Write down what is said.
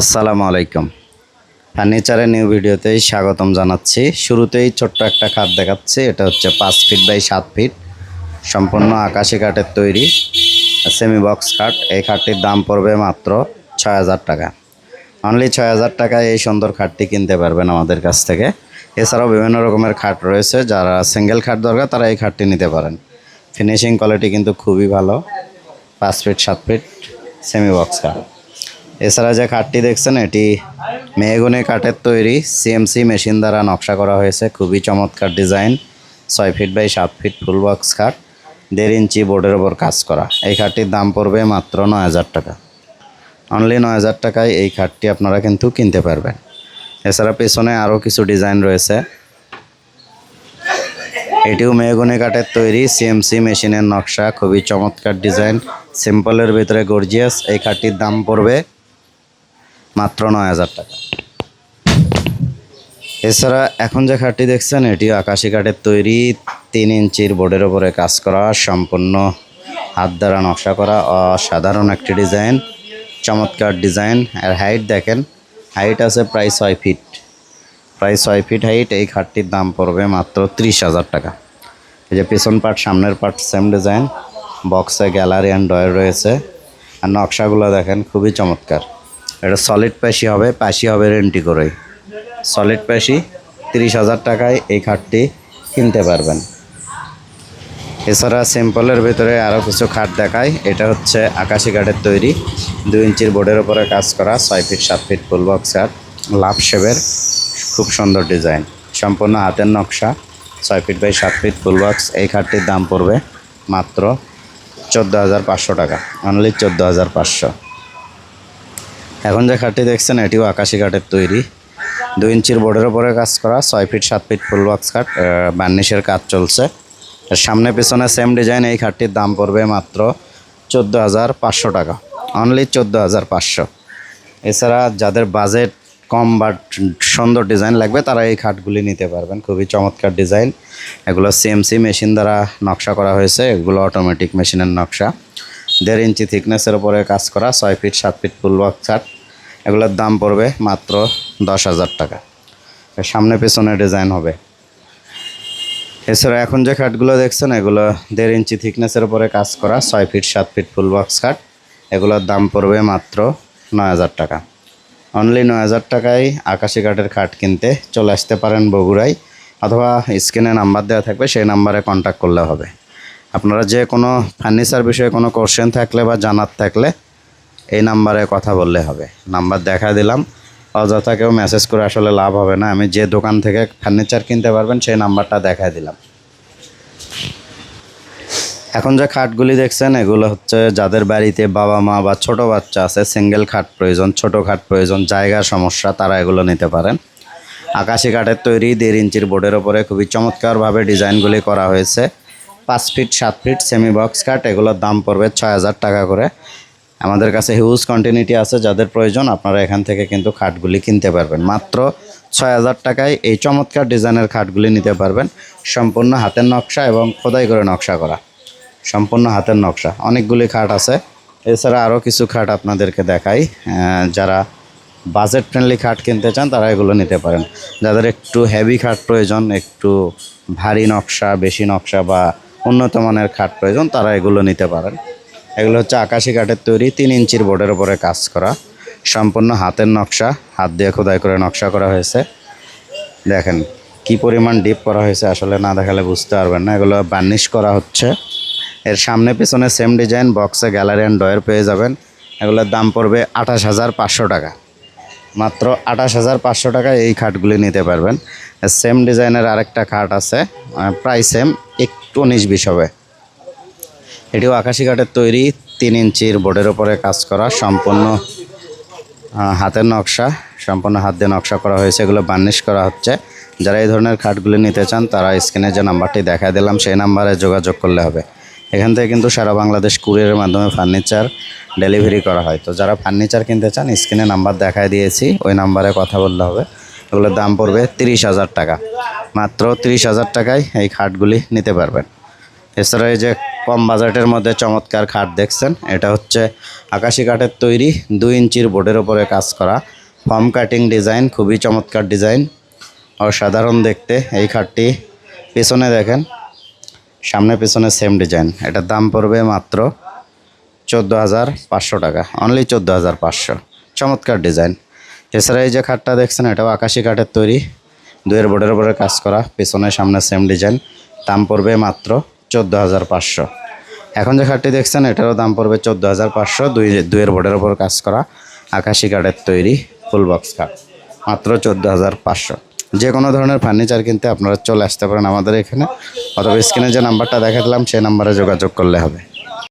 আসসালামু আলাইকুম। ফার্নিচারের নিউ ভিডিওতেই স্বাগতম জানাচ্ছি। শুরুতেই ছোট্ট একটা খাট দেখাচ্ছি, এটা হচ্ছে পাঁচ ফিট বাই সাত ফিট। সম্পূর্ণ আকাশি কাঠের তৈরি সেমি বক্স খাট। এই খাটটির দাম পড়বে মাত্র ছয় হাজার টাকা। অনলি ছয় হাজার টাকায় এই সুন্দর খাটটি কিনতে পারবেন আমাদের কাছ থেকে। এছাড়াও বিভিন্ন রকমের খাট রয়েছে, যারা সিঙ্গেল খাট দরকার, তারা এই খাটটি নিতে পারেন। ফিনিশিং কোয়ালিটি কিন্তু খুবই ভালো, পাঁচ ফিট, সাত ফিট সেমি বক্স খাট। এছাড়া যে খাটটি দেখছেন, এটি মেহগুনি কাঠের তৈরি সিএমসি মেশিন দ্বারা নকশা করা হয়েছে। খুবই চমৎকার ডিজাইন। ছয় ফিট বাই সাত ফিট ফুল বক্স খাট, দেড় ইঞ্চি বোর্ডের ওপর কাজ করা। এই খাটটির দাম পড়বে মাত্র নয় হাজার টাকা। অনলি নয় হাজার টাকায় এই খাটটি আপনারা কিন্তু কিনতে পারবেন। এছাড়া পেছনে আরও কিছু ডিজাইন রয়েছে। এটিও মেহগুনি কাঠের তৈরি সিএমসি মেশিনের নকশা। খুবই চমৎকার ডিজাইন। সিম্পলের ভিতরে গর্জিয়াস। এই খাটটির দাম পড়বে মাত্র নয় হাজার টাকা। এছাড়া এখন যে খাটটি দেখছেন এটি আকাশি কাঠের তৈরি, তিন ইঞ্চির বোর্ডের ওপরে কাজ করা, সম্পূর্ণ হাত দ্বারা নকশা করা, অসাধারণ একটি ডিজাইন, চমৎকার ডিজাইন। আর হাইট দেখেন, হাইট আছে প্রায় ছয় ফিট। প্রায় ছয় ফিট হাইট, এই খাটটির দাম পড়বে মাত্র ত্রিশ হাজার টাকা। এই যে পেছন পার্ট সামনের পার্ট সেম ডিজাইন বক্সে গ্যালারি অ্যান্ড ডয়ার রয়েছে। আর নকশাগুলো দেখেন, খুবই চমৎকার। এটা সলিড প্যাশি হবে প্যাশি হবে রেন্টি করেই। সলিড প্যাশি তিরিশ হাজার টাকায় এই খাটটি কিনতে পারবেন। এছাড়া সিম্পলের ভিতরে আরও কিছু খাট দেখায় এটা হচ্ছে আকাশি কাঠের তৈরি। দুই ইঞ্চির বোর্ডের উপরে কাজ করা, ছয় ফিট সাত ফিট ফুল বক্স খাট লাভ শেপের খুব সুন্দর ডিজাইন সম্পূর্ণ হাতের নকশা, ছয় ফিট বাই সাত ফিট ফুল বক্স এই খাটটির দাম পড়বে মাত্র চোদ্দ হাজার পাঁচশো টাকা। অনলি চোদ্দ হাজার পাঁচশো। এখন যে খাটটি দেখছেন, এটিও আকাশি কাঠের তৈরি। দুই ইঞ্চির বোর্ডের ওপরে কাজ করা, ছয় ফিট, সাত ফিট ফুল বক্স খাট বার্নিশের কাজ চলছে। সামনে পেছনে সেম ডিজাইন, এই খাটটির দাম পড়বে মাত্র চোদ্দ হাজার পাঁচশো টাকা। অনলি চোদ্দ হাজার পাঁচশো। এছাড়া যাদের বাজেট কম বাট সুন্দর ডিজাইন লাগবে, তারা এই খাটগুলি নিতে পারবেন। খুবই চমৎকার ডিজাইন। এগুলো সিএমসি মেশিন দ্বারা নকশা করা হয়েছে, এগুলো অটোমেটিক মেশিনের নকশা। দেড় ইঞ্চি থিকনেসের উপরে কাজ করা, ছয় ফিট সাত ফিট ফুল বক্স খাট এগুলোর দাম পড়বে মাত্র দশ হাজার টাকা। সামনে পেছনে ডিজাইন হবে। এছাড়া এখন যে খাটগুলো দেখছেন, এগুলো দেড় ইঞ্চি থিকনেসের উপরে কাজ করা, ছয় ফিট সাত ফিট ফুল বক্স খাট এগুলোর দাম পড়বে মাত্র নয় হাজার টাকা। অনলি নয় হাজার টাকায় আকাশি কাঠের খাট কিনতে চলে আসতে পারেন বগুড়ায়, অথবা স্ক্রিনে নাম্বার দেওয়া থাকবে, সেই নাম্বারে কন্ট্যাক্ট করলে হবে। আপনারা যে কোনো ফার্নিচার বিষয়ে কোনো কোশ্চেন থাকলে বা জানার থাকলে এই নাম্বারে কথা বললে হবে। নাম্বার দেখা দিলাম। অযথা কেউ মেসেজ করে আসলে লাভ হবে না। আমি যে দোকান থেকে ফার্নিচার কিনতে পারবেন, সেই নাম্বারটা দেখা দিলাম। এখন যে খাটগুলি দেখছেন, এগুলো হচ্ছে যাদের বাড়িতে বাবা মা বা ছোট বাচ্চা আছে সিঙ্গেল খাট প্রয়োজন, ছোট খাট প্রয়োজন, জায়গার সমস্যা, তারা এগুলো নিতে পারেন। আকাশি কাঠের তৈরি দেড় ইঞ্চির বোর্ডের ওপরে খুবই চমৎকারভাবে ডিজাইনগুলি করা হয়েছে। পাঁচ ফিট সাত ফিট সেমি বক্স কাট এগুলোর দাম পড়বে ছয় হাজার টাকা করে। আমাদের কাছে হিউজ কন্টিনিউটি আছে, যাদের প্রয়োজন আপনারা এখান থেকে কিন্তু খাটগুলি কিনতে পারবেন। মাত্র ছয় হাজার টাকায় এই চমৎকার ডিজাইনের খাটগুলি নিতে পারবেন। সম্পূর্ণ হাতের নকশা এবং খোদাই করে নকশা করা। সম্পূর্ণ হাতের নকশা। অনেকগুলি খাট আছে। এছাড়া আরও কিছু খাট আপনাদেরকে দেখাই। যারা বাজেট ফ্রেন্ডলি খাট কিনতে চান, তারা এগুলো নিতে পারেন। যাদের একটু হেভি খাট প্রয়োজন, একটু ভারী নকশা, বেশি নকশা বা উন্নত মানের খাট প্রয়োজন, তারা এগুলো নিতে পারেন। এগুলো হচ্ছে আকাশি কাঠের তৈরি, তিন ইঞ্চির বোর্ডের উপরে কাজ করা। সম্পূর্ণ হাতের নকশা, হাত দিয়ে খোদাই করে নকশা করা হয়েছে। দেখেন, কি পরিমাণ ডিপ করা হয়েছে আসলে না দেখালে বুঝতে পারবেন না। এগুলো বার্নিশ করা হচ্ছে। এর সামনে পেছনে সেম ডিজাইন বক্সে গ্যালারি অ্যান্ড ডয়ের পেয়ে যাবেন। এগুলোর দাম পড়বে আঠাশ হাজার পাঁচশো টাকা। মাত্র আঠাশ হাজার পাঁচশো টাকায় এই খাটগুলি নিতে পারবেন। সেম ডিজাইনের আরেকটা খাট আছে প্রায় সেম, একটু উনিশ বিশ হবে। এটিও আকাশি কাঠের তৈরি, তিন ইঞ্চির বোর্ডের ওপরে কাজ করা, সম্পূর্ণ হাতের নকশা, সম্পূর্ণ হাত দিয়ে নকশা করা হয়েছে, এগুলো বার্নিশ করা হচ্ছে। যারা এই ধরনের খাটগুলি নিতে চান, তারা স্ক্রিনে যে নাম্বারটি দেখা দিলাম, সেই নাম্বারে যোগাযোগ করলে হবে। এখান থেকে কিন্তু সারা বাংলাদেশ কুরিয়ারের মাধ্যমে ফার্নিচার ডেলিভারি করা হয়। তো যারা ফার্নিচার কিনতে চান, স্ক্রিনে নাম্বার দেখায় দিয়েছি, ওই নাম্বারে কথা বললে হবে। এগুলোর দাম পড়বে তিরিশ হাজার টাকা। মাত্র তিরিশ হাজার টাকায় এই খাটগুলি নিতে পারবেন। এছাড়া এই যে কম বাজেটের মধ্যে চমৎকার খাট দেখছেন, এটা হচ্ছে আকাশি কাঠের তৈরি দুই ইঞ্চির বোর্ডের ওপরে কাজ করা। ফর্ম কাটিং ডিজাইন, খুবই চমৎকার ডিজাইন। অসাধারণ দেখতে এই খাটটি। পেছনে দেখেন সামনে পেছনে সেম ডিজাইন এটার দাম পড়বে মাত্র চোদ্দ হাজার পাঁচশো টাকা। অনলি চোদ্দ হাজার পাঁচশো। চমৎকার ডিজাইন এছাড়া এই যে খাটটা দেখছেন, এটাও আকাশি কাঠের তৈরি। দুয়ের বোর্ডের উপরে কাজ করা, পেছনে সামনে সেম ডিজাইন দাম পড়বে মাত্র চোদ্দ হাজার পাঁচশো। এখন যে খাটটি দেখছেন, এটারও দাম পড়বে চোদ্দ হাজার পাঁচশো। দুই, দুয়ের বোর্ডের উপর কাজ করা আকাশি কাঠের তৈরি ফুল বক্স খাট মাত্র চোদ্দ হাজার পাঁচশো। যে কোনো ধরনের ফার্নিচার কিনতে আপনারা চলে আসতে পারেন আমাদের এখানে। অথবা স্ক্রিনে যে নাম্বারটা দেখালাম, সেই নাম্বারে যোগাযোগ করলে হবে।